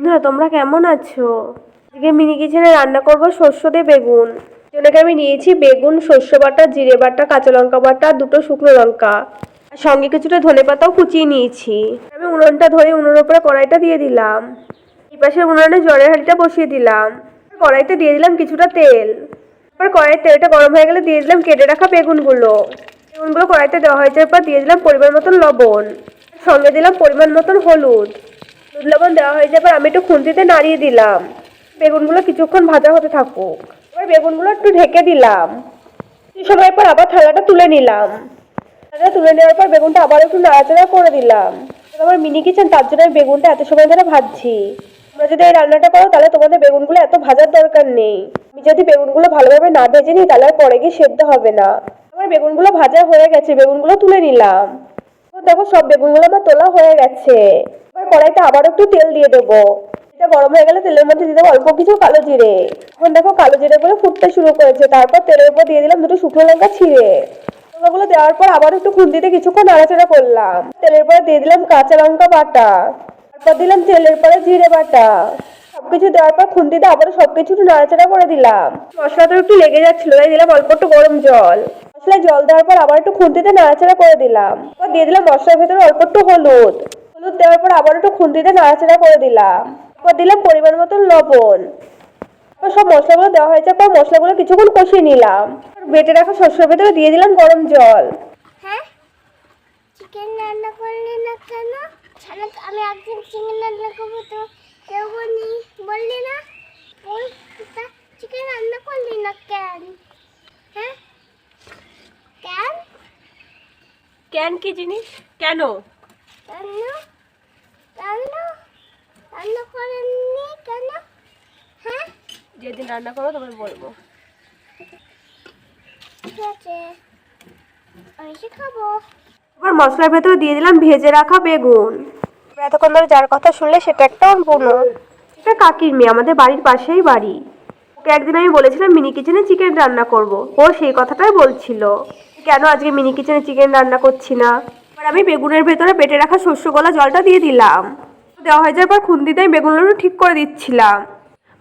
বন্ধুরা তোমরা কেমন আছো? আজকে মিনি কিচেনে রান্না করব শস্য দিয়ে বেগুন। জন্যকে আমি নিয়েছি বেগুন, শস্য বাটা, জিরে বাটা, কাঁচা লঙ্কা বাটা, দুটো শুকনো লঙ্কা। আর সঙ্গে কিছুটা ধনে পাতাও কুচিয়ে নিয়েছি। আমি উনুনটা ধরে উনুনের উপরে কড়াইটা দিয়ে দিলাম। এই পাশে উনুনে জলের হাঁড়িটা বসিয়ে দিলাম। কড়াইতে দিয়ে দিলাম কিছুটা তেল। তারপর কড়াইয়ের তেলটা গরম হয়ে গেলে দিয়ে দিলাম কেটে রাখা বেগুনগুলো। বেগুনগুলো কড়াইতে দেওয়া হয়েছে যাওয়ার পর দিয়ে দিলাম পরিমাণ মতন লবণ। সঙ্গে দিলাম পরিমাণ মতন হলুদ। হলুদ লবণ দেওয়া হয়ে যাবার আমি একটু খুন্তিতে নাড়িয়ে দিলাম। বেগুনগুলো কিছুক্ষণ ভাজা হতে থাকুক। এবার বেগুনগুলো একটু ঢেকে দিলাম। কিছু সময় পর আবার থালাটা তুলে নিলাম। থালাটা তুলে নেওয়ার পর বেগুনটা আবার একটু নাড়াচাড়া করে দিলাম। আমার মিনি কিচেন, তার জন্য আমি বেগুনটা এত সময় ধরে ভাজছি। তোমরা যদি এই রান্নাটা করো, তাহলে তোমাদের বেগুনগুলো এত ভাজার দরকার নেই। আমি যদি বেগুনগুলো ভালোভাবে না ভেজে নিই, তাহলে পরে গিয়ে সেদ্ধ হবে না। আমার বেগুনগুলো ভাজা হয়ে গেছে, বেগুনগুলো তুলে নিলাম। দেখো, সব বেগুনগুলো আমার তোলা হয়ে গেছে। কড়াইতে আবার একটু তেল দিয়ে দেবো। এটা গরম হয়ে গেলে তেলের মধ্যে দিয়ে দেবো অল্প কিছু কালো জিরে। এখন দেখো কালো জিরে গুলো ফুটতে শুরু করেছে, তারপর তেলের উপর দিয়ে দিলাম দুটো শুকনো লঙ্কা ছিঁড়ে। লঙ্কাগুলো দেওয়ার পর আবার একটু খুন্তিতে কিছুক্ষণ নাড়াচাড়া করলাম। তেলের পরে দিয়ে দিলাম কাঁচা লঙ্কা বাটা। তারপর দিলাম তেলের পরে জিরে বাটা। সবকিছু দেওয়ার পর খুন্তিতে আবার সবকিছু একটু নাড়াচাড়া করে দিলাম। মশলাটা একটু লেগে যাচ্ছিল, তাই দিলাম অল্প একটু গরম জল। মশলায় জল দেওয়ার পর আবার একটু খুন্তিতে নাড়াচাড়া করে দিলাম। দিয়ে দিলাম মশলার ভেতরে অল্প একটু হলুদ। হলুদ দেওয়ার পর আবার একটু খুন্তিতে নাড়াচাড়া করে দিলাম। তারপর দিলাম পরিমাণ মতন লবণ। তারপর সব মশলাগুলো দেওয়া হয়েছে পর মশলাগুলো কিছুক্ষণ কষিয়ে নিলাম। বেটে রাখা শস্যের ভেতরে দিয়ে দিলাম গরম জল। হ্যাঁ? চিকেন রান্না করলি না কেন? আমি একদিন চিকেন রান্না করব তো কেউ বলি বললি না? বল চিকেন রান্না করলি না কেন? হ্যাঁ? কেন? কেন কি জিনিস? কেন কেন? কেন রান্না করেননি কেন হ্যাঁ যেদিন রান্না করো তখন বলব। ঠিক আছে। খাব। এবার মশলার ভেতরে দিয়ে দিলাম ভেজে রাখা বেগুন। এতক্ষণ ধরে যার কথা শুনলে সেটা একটা বোনো এটা কাকির মেয়ে আমাদের বাড়ির পাশেই বাড়ি। ওকে একদিন আমি বলেছিলাম মিনি কিচেনে চিকেন রান্না করব। ও সেই কথাটাই বলছিল। কেন আজকে মিনি কিচেনে চিকেন রান্না করছি না? এবার আমি বেগুনের ভেতরে বেটে রাখা শস্য গলা জলটা দিয়ে দিলাম। দেওয়া হয়ে যাওয়ার পর খুন্তিতে আমি বেগুনগুলো ঠিক করে দিচ্ছিলাম।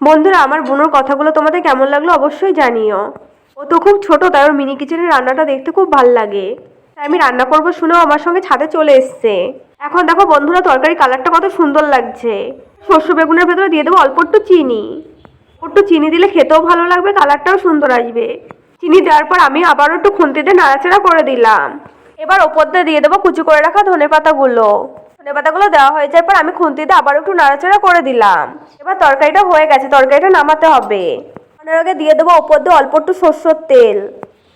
বন্ধুরা, আমার বোনের কথাগুলো তোমাদের কেমন লাগল অবশ্যই জানিও। ও তো খুব ছোট, তাই ওর মিনি কিচেনের রান্নাটা দেখতে খুব ভালো লাগে। তাই আমি রান্না করব শুনেও আমার সঙ্গে ছাদে চলে এসছে। এখন দেখো বন্ধুরা তরকারি কালারটা কত সুন্দর লাগছে। শস্য বেগুনের ভেতরে দিয়ে দেবো অল্প একটু চিনি। একটু চিনি দিলে খেতেও ভালো লাগবে কালারটাও সুন্দর আসবে। চিনি দেওয়ার পর আমি আবারও একটু খুন্তিতে নাড়াচাড়া করে দিলাম। এবার ওপর দিয়ে দিয়ে দেবো কুচি করে রাখা ধনে পাতাগুলো। ধনে পাতাগুলো দেওয়া হয়ে যাওয়ার পর আমি খুন্তিতে আবার একটু নাড়াচাড়া করে দিলাম। এবার তরকারিটা হয়ে গেছে, তরকারিটা নামাতে হবে। নামানোর আগে দিয়ে দেবো ওপর দিয়ে অল্প একটু সর্ষের তেল।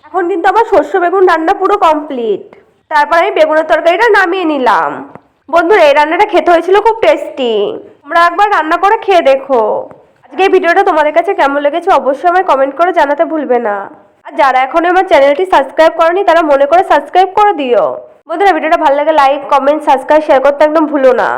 এখন কিন্তু আমার শস্য বেগুন রান্না পুরো কমপ্লিট। তারপর আমি বেগুনের তরকারিটা নামিয়ে নিলাম। বন্ধুরা, এই রান্নাটা খেতে হয়েছিল খুব টেস্টি। তোমরা একবার রান্না করে খেয়ে দেখো। আজকে এই ভিডিওটা তোমাদের কাছে কেমন লেগেছে অবশ্যই আমায় কমেন্ট করে জানাতে ভুলবে না। আর যারা এখনও আমার চ্যানেলটি সাবস্ক্রাইব করনি, তারা মনে করে সাবস্ক্রাইব করে দিও। বন্ধুরা ভিডিওটা ভালো লাগে লাইক কমেন্ট সাবস্ক্রাইব শেয়ার করতে একদম ভুলো না।